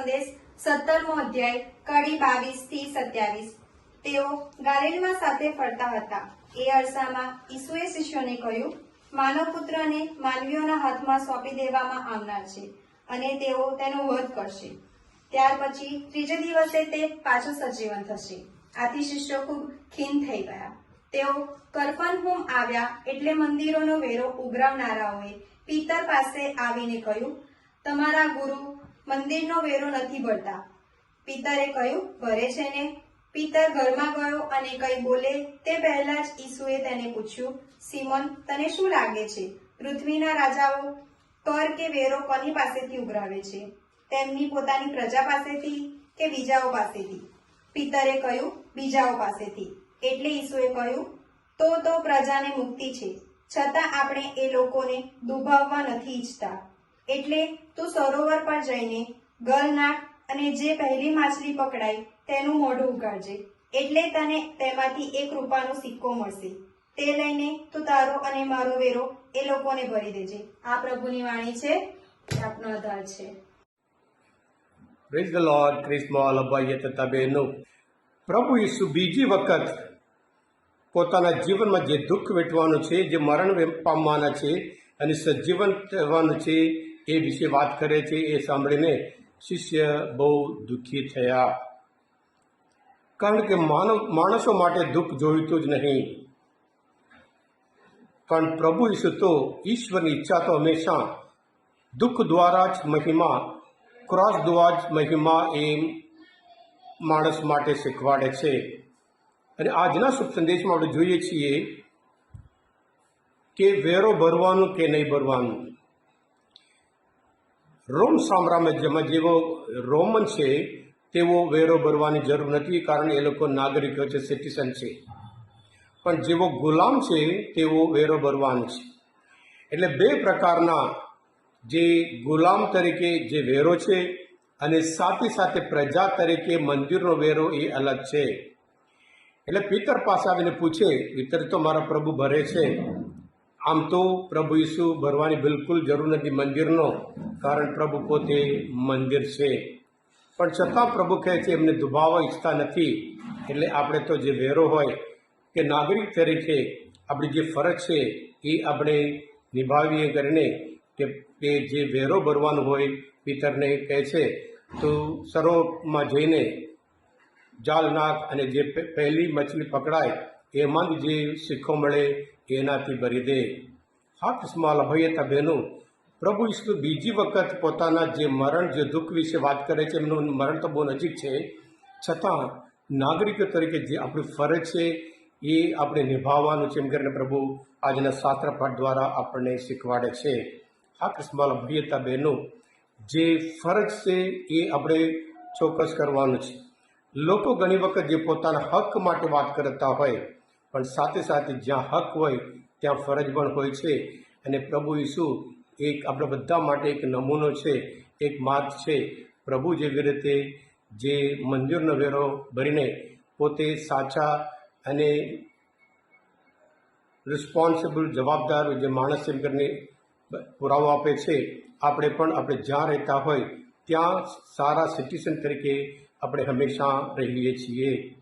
સંદેશ સત્તરમો અધ્યાય, કડી બાવીસથી સત્યાવીસ. તેઓ ગાલેનમાં સાથે ફરતા હતા. એ અરસામાં ઈસુએ શિષ્યોને કહ્યું માનવ પુત્રને માનવીઓના હાથમાં સોંપી દેવામાં આવનાર છે અને તેઓ તેનો વધ કરશે. ત્યાર પછી ત્રીજે દિવસે તે પાછો સજીવન થશે. આથી શિષ્યો ખૂબ ખીન થઈ ગયા. તેઓ કરફનહૂમ આવ્યા એટલે મંદિરોનો વેરો ઉઘરાવનારાઓએ પિતર પાસે આવીને કહ્યું તમારા ગુરુ મંદિરનો વેરો નથી ભરતા. પિતરે કહ્યું, ભરે છે ને? પિતર ઘરમાં ગયો અને કઈ બોલે તે પહેલા જ ઈસુએ તેને પૂછ્યું, સિમોન, તને શું લાગે છે? પૃથ્વીના રાજાઓ કર કે વેરો કોની પાસેથી ઉઘરાવે છે? તેમની પોતાની પ્રજા પાસેથી કે બીજાઓ પાસેથી? પિતરે કહ્યું, બીજાઓ પાસેથી. એટલે ઈસુએ કહ્યું, તો તો પ્રજાને મુક્તિ છે. છતાં આપણે એ લોકોને દુભાવવા નથી ઈચ્છતા. એટલે તું સરોવર પર જઈને ગલ નાખ અને જે પહેલી માછલી પકડાય તેનું મોઢું ઉગાડજે. એટલે તને તેમાંથી એક રૂપાનો સિક્કો મળશે. તે લઈને તું તારો અને મારો વેરો એ લોકોને ભરી દેજે. આ પ્રભુની વાણી છે આપનો આધાર છે. પ્રેઝ ધ લોર્ડ ક્રિસ્મોલ અભાઈએ તથા બહેનો પ્રભુ ઈસુ બીજી વખત પોતાના જીવનમાં જે દુઃખ વેઠવાનું છે, જે મરણ પામવાના છે અને સજીવન થવાનું છે એ વિશે વાત કરે છે એ સાંભળીને શિષ્ય બહુ દુઃખી થયા. કારણ કે માનવ, માણસો માટે દુઃખ જોઈતું જ નહીં. પણ પ્રભુ ઈસુ તો ઈશ્વરની ઈચ્છા તો હંમેશા દુઃખ દ્વારા જ મહિમા, ક્રોસ દ્વારા જ મહિમા એ માણસ માટે શીખવાડે છે. અને આજના શુભ સંદેશમાં આપણે જોઈએ છીએ કે વેરો ભરવાનું કે નહીં ભરવાનું? રોમ સામ્રાજ્યમાં જેવો રોમન છે, તેવો વેરો ભરવાની જરૂર નથી, કારણ એ લોકો નાગરિકો છે સિટીઝન છે. પણ જેવો ગુલામ છે, તેવો વેરો ભરવાનો છે. એટલે બે પ્રકારના જે ગુલામ તરીકે જે વેરો છે અને સાથે સાથે પ્રજા તરીકે મંદિરનો વેરો એ અલગ છે. એટલે પિતર પાસે આવીને પૂછે, પિતર, તો મારા પ્રભુ ભરે છે. આમ તો પ્રભુ ઈસુ ભરવાની બિલકુલ જરૂર નથી મંદિરનો, કારણ પ્રભુ પોતે મંદિર છે. પણ છતાં પ્રભુ કહે છે, એમને દુભાવવા ઈચ્છતા નથી. એટલે આપણે તો જે વેરો હોય, કે નાગરિક તરીકે આપણી જે ફરજ છે, એ આપણે નિભાવીએ કરીને કે એ જે વેરો ભરવાનો હોય, પિતરને કહે છે, તો સરોવરમાં જઈને જાલ નાખ અને જે પહેલી મછલી પકડાય, એમાં જે શીખો મળે એનાથી ભરી દે હા કિસ્માલ અભયતા બહેનો પ્રભુ ઈસુ બીજી વખત પોતાના જે મરણ, જે દુઃખ વિશે વાત કરે છે, એમનું મરણ તો બહુ નજીક છે. છતાં નાગરિકો તરીકે જે આપણી ફરજ છે, એ આપણે નિભાવવાનું છે, એમ કરીને પ્રભુ આજના શાસ્ત્ર પાઠ દ્વારા આપણને શીખવાડે છે. હા કિસ્માલ ભવ્યતા બહેનો જે ફરજ છે, એ આપણે ચોક્કસ કરવાનું છે. લોકો ઘણી વખત જે પોતાના હક માટે વાત કરતા હોય પણ સાથે સાથે જ્યાં હક હોય, ત્યાં ફરજ પણ હોય છે. અને પ્રભુ ઈસુ એક આપણા બધા માટે એક નમૂનો છે, એક માર્ગ છે. પ્રભુ જેવી રીતે જે મંદિરનો વેરો ભરીને પોતે સાચા અને રિસ્પોન્સિબલ જવાબદાર જે માણસ એમ કરીને પુરાવો આપે છે, આપણે પણ આપણે જ્યાં રહેતા હોય, ત્યાં સારા સિટીઝન તરીકે આપણે હંમેશા રહીએ છીએ.